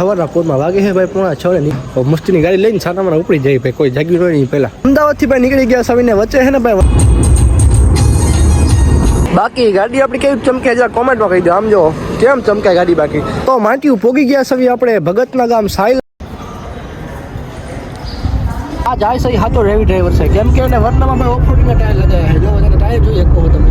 સવારના પોરમાં વાગે છે ભાઈ, પોણા છ ને. મસ્તીની ગાડી લઈને સાનામાં ઉપડી જાય ભાઈ, કોઈ જાગ્યું નહીં પહેલા. અમદાવાદથી ભાઈ નીકળી ગયા સવીને વચ્ચે છે ને ભાઈ બાકી ગાડી આપણી કેવી ચમકે જરા કોમેન્ટમાં કહી દો, આમ જો, કેમ ચમકે ગાડી બાકી? તો માટી પોગી ગયા સવી આપણે ભગતના ગામ સાઈલ આ જાય સહી હાથો રેવી ડ્રાઈવર છે. કેમ કે એને વરનામાં ભાઈ ઓફરોડિંગના ટાયર લગાવ્યા છે. જો તમે ટાયર જોઈએ કહો તમે.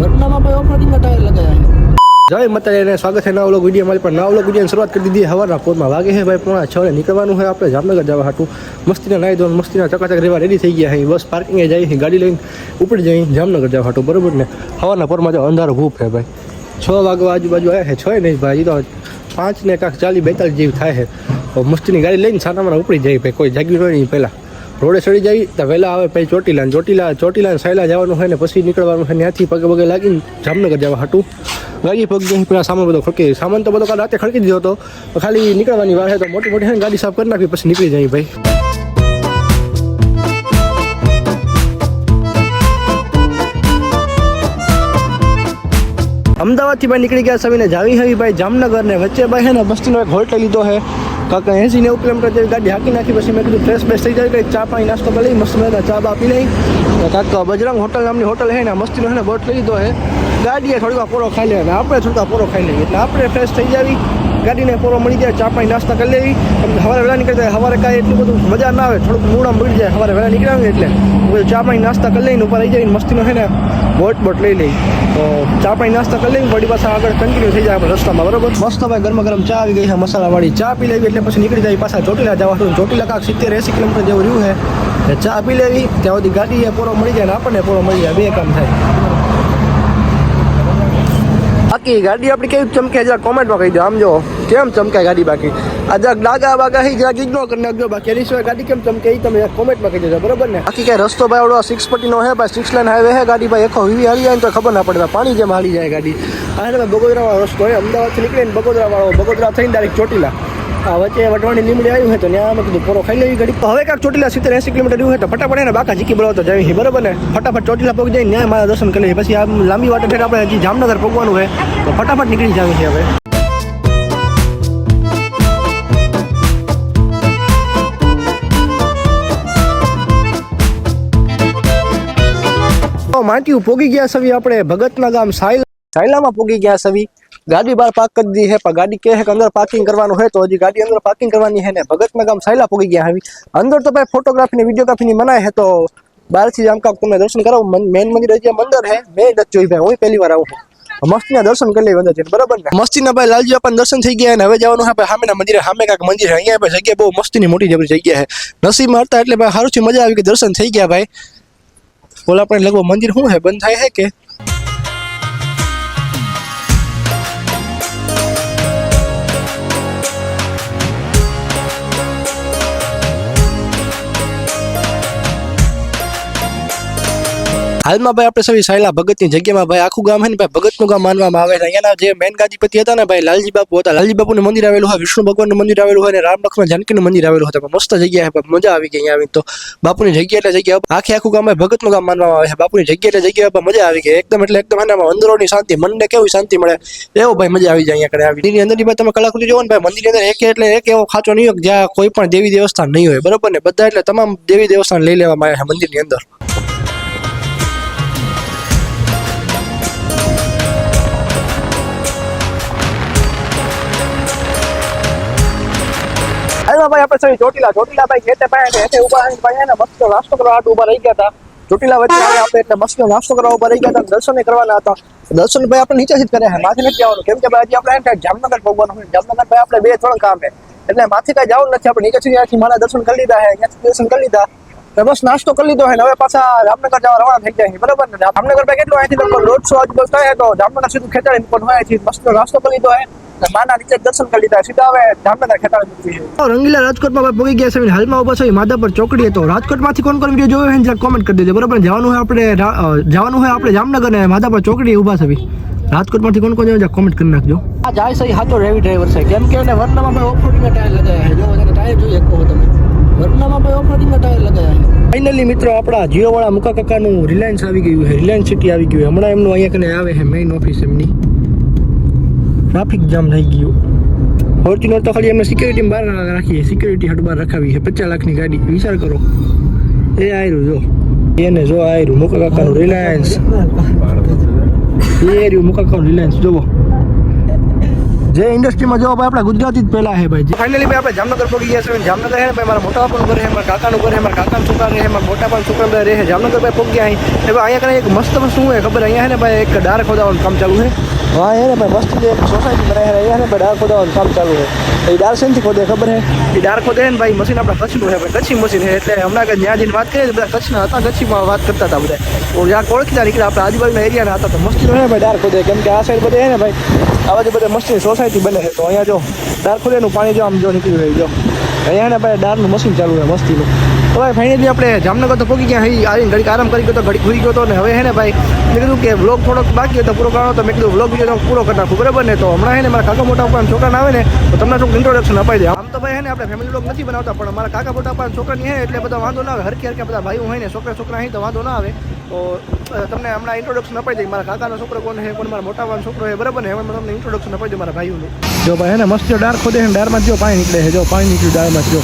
વર્ણામાં ભાઈ ઓફરોડિંગના ટાયર લગાવ્યા છે. જય માતાજી અને સ્વાગત છે નવા વ્લોગ વીડિયો મારી પણ નવા વ્લોગ શરૂઆત કરી દીધી. હવારના પોરમાં વાગે છે ભાઈ, પોણા છ નીકળવાનું છે આપણે જામનગર જવા હાટું. મસ્તીના નાઈ ધોન મસ્તીના ચકાચક રહેવા રેડી થઈ ગયા છે. બસ પાર્કિંગે જાય ગાડી લઈને ઉપડી જઈ જામનગર જવા હાટું. બરોબર ને? હવારના પોરમાં જો અંધારો ભૂપ છે ભાઈ. છ વાગવા આજુબાજુ આવ્યા છે, છ નહીં ભાઈ તો પાંચ ને કાંક ચાલી બેતાલીસ જેવી થાય છે. મસ્તીની ગાડી લઈને સાનામાં ઉપડી જાય ભાઈ. કોઈ જાગ્યું નહીં પહેલાં. રોડે ચડી જાય, તો વહેલા આવે પછી ચોટીલા ચોટીલા ચોટીલા સહેલા જવાનું હોય ને પછી નીકળવાનું હોય ત્યાંથી પગે પગે લાગીને જામનગર જવા હાટું. ગાડી પગ જઈ પેલા સામાન બધો ખડકી સામાન તો બધો કાલ રાતે ખડકી દીધો હતો. ખાલી નીકળવાની વાર છે તો મોટી મોટી ગાડી સાફ કરી નાખી, પછી નીકળી જાય ભાઈ. અમદાવાદથી ભાઈ નીકળી ગયા સવીને જાવી હવી ભાઈ. જામનગર ને વચ્ચે ભાઈ છે ને બસ્તીનો એક હોલ્ટ લીધો છે કાંક, એસી નેવું કિલોમીટર જેવી ગાડી હાકી નાખી, પછી મેં કીધું ફ્રેશ બેસ થઈ જાય, કંઈ ચા પાણી, નાસ્તો કરી મસ્ત મેં ચા બા પી લઈ તો બજરંગ હોટલ નામની હોટલ છે ને મસ્તી છે ને બોટ લઈ દીધો હે. ગાડીએ થોડીક પોરો ખાઈ લે અને આપણે થોડીક પોરો ખાઈ લઈએ, એટલે આપણે ફ્રેશ થઈ જાવી. ગાડીને પોરો મળી જાય, ચા પાણી નાસ્તા કરી લેવી. સવારે વહેલા જાય, સવારે કાંઈ એટલું બધું મજા ના આવે, થોડુંક મૂળ મળી જાય, સવારે વહેલા નીકળ્યા એટલે. બધું ચા પાણી નાસ્તા કરી લઈને ઉપર આવી જઈને મસ્તીનો છે ને, બોટ બોટ લઈ લઈ. તો ચા પાણી નાસ્તા કરી લઈને વળી પાછા આગળ કન્ટિન્યુ થઈ જાય રસ્તામાં, બરોબર? મસ્ત ભાઈ ગરમા ગરમ ચા આવી ગઈ છે, મસાલાવાળી ચા પી લેવી એટલે પછી નીકળી જાય પાછા ચોટીલા જવા ચોટીલા કાંક સિત્તેર એસી કિલોમીટર જેવું રહ્યું છે. ચા પી લેવી, ત્યાં સુધી ગાડી પૂરો મળી જાય ને આપણને પૂરો મળી જાય, બે કામ થાય. બાકી ગાડી આપણી કેવી ચમકે જરા કોમેન્ટમાં કહી દો, આમ જો. કેમ ચમકાય ગાડી બાકી? આ જરાક ડાગા બાગા હી, જરાક ઇગ્નોર કરી નાખજો બાકી. એની સિવાય ગાડી કેમ ચમકે તમે કોમેન્ટમાં કહી દેજો, બરોબર ને? બાકી કઈ રસ્તો ભાઈ ઓલો સિક્સ પટ્ટીનો હે ભાઈ સિક્સ લાઈન હાઈવે હે ગાડી ભાઈ એકો વીવી હાલી જાય તો ખબર ના પડે, પાણી જેમ હાલી જાય ગાડી. આ છે ને બગોદરા વાળો રસ્તો હે, અમદાવાદથી નીકળે ને બગોદરા થઈને ડાયરેક્ટ ચોટીલા. આ વચ્ચે વટવાની લીમડી આવ્યું હોય તો ત્યાં કીધું પોરો ખાઈ લેવી ગાડી. તો હવે કાંક ચોટીલા સિત્તેર એસી કિલોમીટર રહ્યું હોય તો ફટાફટ એને બાકા જીકી બોલાવતો જાય બરોબર ને? ફટાફટ ચોટીલા પગ જઈને ન્યાય મારા દર્શન કરી પછી આમ લાંબી વાટે આપણે હજી જામનગર પગવાનું હોય તો ફટાફટ નીકળી જાય છે હવે. માટીયું પોગી ગયા સવી આપણે ભગતના ગામ સાયલ સાયલામાં પોગી ગયા સવી. ગાડી બહાર પાર્ક કરી દીધી હે પણ ગાડી કે અંદર પાર્કિંગ કરવાનું હોય તો હજી ગાડી અંદર પાર્કિંગ કરવાની હે ને ભગતના ગામ સાયલા પોગી ગયા હવે અંદર તો ભાઈ ફોટોગ્રાફી ને વિડીયોગ્રાફીની મનાય હે તો બહારથી આમ કાંક તમને દર્શન કરાવું. મેન મંદિર હજી મંદિર છે, મેં નથી જોઈ ભાઈ, હું પહેલી વાર આવું મસ્તીના દર્શન કરી લેવા અંદર બરાબર ને? મસ્તીના ભાઈ લાલજી આપણને દર્શન થઈ ગયા અને હવે જવાનું હા ભાઈ સામેના મંદિરે, સામે કાંક મંદિર અહીંયા ભાઈ જગ્યા બહુ મસ્તીની મોટી જબરી જગ્યા છે. નસીબમાં હતા એટલે ભાઈ સારું મજા આવી કે દર્શન થઈ ગયા ભાઈ. બોલ આપણે લગભગ મંદિર શું હે? બંધ થાય હે કે? હાલમાં ભાઈ આપણે સૌ સાયલા ભગતની જગ્યામાં ભાઈ આખું ગામ છે ને ભાઈ ભગતનું ગામ માનવામાં આવે છે. અહીંયાના જે મેન ગાદીપતિ હતા ને ભાઈ લાલજી બાપુ હતા. લાલજી બાપુનું મંદિર આવેલું હોય, વિષ્ણુ ભગવાનનું મંદિર આવેલું હોય અને રામ લક્ષ્મણ જાનકીનું મંદિર આવેલું હતું. મસ્ત જગ્યા છે મજા આવી ગઈ અહીંયા તો. બાપુની જગ્યા એટલે જગ્યા આખે આખું ગામ ભગતનું ગામ માનવામાં આવે છે. બાપુની જગ્યા એટલે જગ્યા મજા આવી ગઈ. એકદમ એટલે એકદમ એનામાં અંદરોની શાંતિ, મનને કેવી શાંતિ મળે. એવો ભાઈ મજા આવી જાય અહીંયા આવી. એની અંદરની ભાઈ તમે કલાકૃતિ જોવો ને ભાઈ, મંદિરની અંદર એક એટલે એક એવો ખાચો નહીં હોય જ્યાં કોઈ પણ દેવી દેવસ્થાન નહીં હોય. બરોબર ને? બધા એટલે તમામ દેવી દેવસ્થાન લઈ લેવામાં આવ્યા છે મંદિરની અંદર. ભાઈ આપણે સૌ ચોટીલા ચોટીલા ભાઈ ખેતે પાસે હેઠે ઊભા રહીને ભાઈ એને મસ્ત નાસ્તો કરવા હાટુ ઊભા રહી ગયા હતા. ચોટીલા વચ્ચે આપણે એટલે મસ્ત નાસ્તો કરવા ઊભા રહી ગયા હતા દર્શન કરવાના હતા. દર્શન ભાઈ આપણે નીચેથી જ કર્યા છે, માથે નથી જવાનું. કેમ કે ભાઈ આપણે જામનગર ભગવાન હોય જામનગર ભાઈ આપણે બે ત્રણ કામ છે. એટલે માથે કાંઈ જવાનું નથી, આપણે નીચેથી ત્યાંથી મારા દર્શન કરી લીધા છે, અહીંયાથી દર્શન કરી લીધા. બસ નાસ્તો કરી લીધો હોય હવે પાછા જામનગર જવા રવાના થઈ જાય બરાબર ને? જામનગર ભાઈ કેટલું અહીંથી લગભગ દોઢસો આજુબાજુ થાય તો જામનગર સીધું ખેતાડી પણ હોય મસ્ત નાસ્તો કરી લીધો છે. ને માના નીચે દર્શન કરી લીધા. સીધા હવે જામનગર મૂકી રંગીલા રાજકોટમાં ભાઈ પગી ગયા છે. હાલમાં ઊભા છે માધાપર ચોકડી તો રાજકોટમાંથી કોણ કોણ વીડિયો જોયો છે કોમેન્ટ કરી દેજો. બરાબર? જવાનું હોય આપણે જવાનું હોય આપણે જામનગર ને માધાપર ચોકડી ઊભા છે. રાજકોટમાંથી કોણ કોણ જાય કોમેન્ટ કરી નાખજો. આ જાય સહી હાચો રેવી ડ્રાઈવર છે. કેમ કે એને વરનામાં ભાઈ ઓફરોડિંગના ટાયર લગાવ્યા છે. જો એને ટાયર જોઈએ કહો તમે. વરનામાં ભાઈ ઓફરોડિંગના ટાયર લગાવ્યા છે. ફાઇનલી મિત્રો આપણા જીઓ વાળા મુકા કાકાનું રિલાયન્સ આવી ગયું છે. રિલાયન્સ સિટી આવી ગયું હમણાં એમનું અહીંયા કને આવે છે મેઇન ઓફિસ એમની. ટ્રાફિક જામ થઈ ગયું. ફોર્ચ્યુનર તો ખાલી અમે સિક્યુરિટી બહાર રાખીએ. સિક્યુરિટી હાટ બહાર રખાવી છે. પચાસ લાખની ગાડી. વિચાર કરો. એ આયરું જો. એને જો આયરું. મુકા કાકાનું રિલાયન્સ એ રહ્યું મુકા કાકાનું રિલાયન્સ જોવો જે ઇન્ડસ્ટ્રીમાં જો ભાઈ આપણા ગુજરાતી જ પહેલા છે ભાઈ ફાઇનલી ભાઈ આપણે જામનગર પહોંચી ગયા છે જામનગર હે ને ભાઈ મારા મોટા પણ ઘર છે મારા કાકાનું ઘર છે મારા કાકાનું છોકરા રહે મારા મોટા પણ છોકરા બધા રહે જામનગર ભાઈ પહોંચી ગયા અહીં. એ ભાઈ અહીંયા કને એક મસ્ત વસ્તુ શું છે ખબર? અહીંયા છે ને ભાઈ એક ડાર ખોદાવાનું કામ ચાલુ છે. હા હે ને ભાઈ મસ્ત જે એક સોસાયટી બનાવી છે અહીંયા હે ને ભાઈ ડાર ખોદાવાનું કામ ચાલુ છે. એ ડાર સેનથી ખોદે ખબર છે? એ ડાર ખોદે ને ભાઈ મશીન આપણા કચ્છનું છે ભાઈ કચ્છી મશીન છે. એટલે હમણાં કે ત્યાં જઈને વાત કરીએ બધા કચ્છના હતા કચ્છીમાં વાત કરતા હતા બધા. જ્યાં ઓળખીતા નીકળ્યા આપણે આજુબાજુના એરિયાના હતા તો મસ્તી છે. ભાઈ ડાર ખોદે. કેમ કે આ સાઈડ બધે ને ભાઈ આ બધી બધા મસ્તી સોસાયટી બને છે તો અહીંયા જો ડાર ખોદેનું પાણી જો આમ જો નીકળી રહી જો. અહીંયા ને ભાઈ ડારનું મશીન ચાલુ છે મસ્તીનું. તો ભાઈ ફાઇનલી આપણે જામનગર તો પહોંચી ગયા અહીં આવીને ઘડીક આરામ કરી ગયો તો ઘડીક ભૂલી ગયો તો ને હવે હે ને ભાઈ, મેં કીધું કે વ્લોગ થોડોક બાકી હતો પૂરો કરવાનો તો મેં કીધું વ્લોગ વીડિયો પૂરો કરી નાખું, બરાબર ને? તો હમણાં હે ને મારા કાકા મોટા પણ છોકરાને આવે ને, તો તમને થોડુંક ઇન્ટ્રોડક્શન અપાઈ દે. આમ તો ભાઈ હે ને આપણે ફેમિલી વ્લોગ નથી બનાવતા, પણ મારા કાકા મોટા પણ છોકરાની હે એટલે બધા વાંધો ના આવે. હરખી હરકી બધા ભાઈઓ હોય ને, છોકરા છોકરા અહીં તો વાંધો ના આવે. તો તમને હમણાં ઇન્ટ્રોડક્શન અપાઈ દઈ મારા કાકાનો છોકરો કોણ છે કોણ મારા મોટા ભાઈનો છોકરો છે બરાબર ને? હવે તમને ઇન્ટ્રોડક્શન અપાઈ દઉં મારા ભાઈઓનું. જો ભાઈ હે ને મસ્ત ડાર ખોદે છે ડારમાં જો પાણી નીકળે છે જો પાણી નીકળ્યું ડારમાં જો.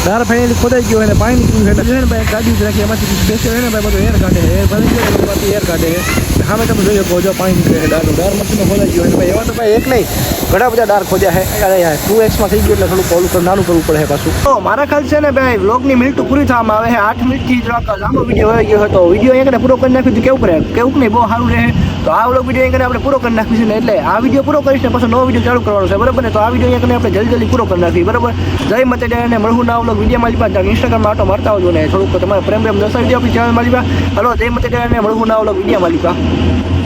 ડાર ફાઇનલી ખોદાઈ ગયો અને પાણી નીકળ્યું છે એટલે છે ને ભાઈ એક ગાડી જ રાખી એમાંથી સ્પેશિયલ છે ને ભાઈ બધું એર કાઢે છે એર ભરી ગયો એમાંથી એર કાઢે છે સામે તમે જોઈ શકો જો પાણી નીકળે છે ડારનું ડાર મશીનમાં ખોદાઈ ગયો અને ભાઈ એવા તો ભાઈ એક નહીં ઘણા બધા ડાર ખોદ્યા છે અરે યાર ટુ એક્સમાં થઈ ગયું એટલે થોડુંક ઓલું કર- નાનું કરવું પડે છે પાછું તો મારા ખ્યાલ છે ને ભાઈ વ્લોગની મિનિટ પૂરી થવામાં આવે છે આઠ મિનિટથી જરાક લાંબો વીડિયો હોય ગયો હતો વીડિયો અહીંયા પૂરો કરી નાખ્યું તો કેવું પડે કેવું નહીં બહુ સારું રહે તો આ વ્લોગ વીડિયો અહીંયા આપણે પૂરો કરી નાખ્યું છે ને એટલે આ વીડિયો પૂરો કરીશ ને પછી નવો વીડિયો ચાલુ કરવાનો છે બરાબર ને તો આ વીડિયો અહીંયા આપણે જલ્દી જલ્દી પૂરો કરી નાખીએ બરાબર જય મતે ને મળવું ના વ્લોગ વીડિયો મારી પાસે ઇન્સ્ટાગ્રામ આટો મારતા આવજો ને થોડુંક તમારે પ્રેમ પ્રેમ દર્શાવી દો આપણી ચેનલ મારી પાસે. હલો, જય મતે મળવું ના વ્લોગ વીડિયો મારી પાસે.